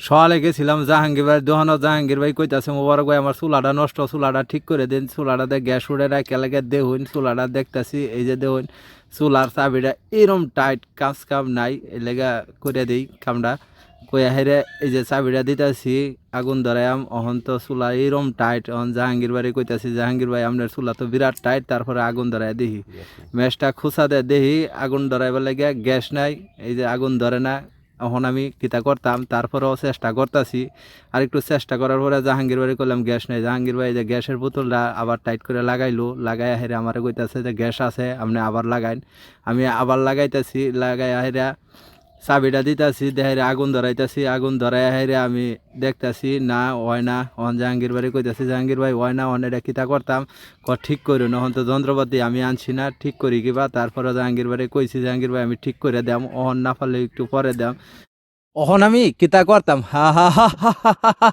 সকালে গেছিলাম জাহাঙ্গীর ভাই দোহানো জাহাঙ্গীর ভাই কইতাছে মোবারক ভাই আমার চুলাটা নষ্ট চুলাটা ঠিক করে দিন চুলাটাতে গ্যাস উড়ে রাখে লাগে দেখুন চুলাটা দেখতাছি এই যে দেখুন চুলার চাবিটা এরম টাইট কাজ কাম নাই এই লেগা করে দিই কামটা কইয়া হেরে এই যে চাবিটা দিতাছি আগুন ধরাইয়াম অহন তো চুলা এরম টাইট অহন জাহাঙ্গীর বাড়ি কইতাছি জাহাঙ্গীর ভাই আপনার চুলা তো বিরাট টাইট তারপরে আগুন ধরাই দেখি ম্যাচটা খুসা দে দেখি আগুন ধরাইবার লাগে গ্যাস নাই এই যে আগুন ধরে না এখন আমি কিতা করতাম, তারপরেও চেষ্টা করতাছি। আর একটু চেষ্টা করার পরে জাহাঙ্গীর বাড়ি করলাম, গ্যাস নেই। জাহাঙ্গীর বাড়ি যে গ্যাসের বোতলটা আবার টাইট করে লাগাইলো লাগাই হেরে আমার কইতাছে যে গ্যাস আছে, আপনি আবার লাগাইন। আমি আবার লাগাইতেছি লাগাই হেরা চাবিটা দিতাছি দেহারে আগুন ধরাইতাছি আগুন ধরাই হেরে আমি দেখতাছি না হয় না অন জাহাঙ্গীর বাড়ি কইতাছি জাহাঙ্গীর ভাই হয় না অন এটা কিতা করতাম ক ঠিক করি নহন তো যন্ত্রপাতি আমি আনছি না ঠিক করি কিবা তারপরে জাহাঙ্গীর বাড়ি কইছি জাহাঙ্গীর ভাই আমি ঠিক করে দাম অহন না পারলে একটু পরে দাম অহন আমি কিতা করতাম হা হা হা হা হা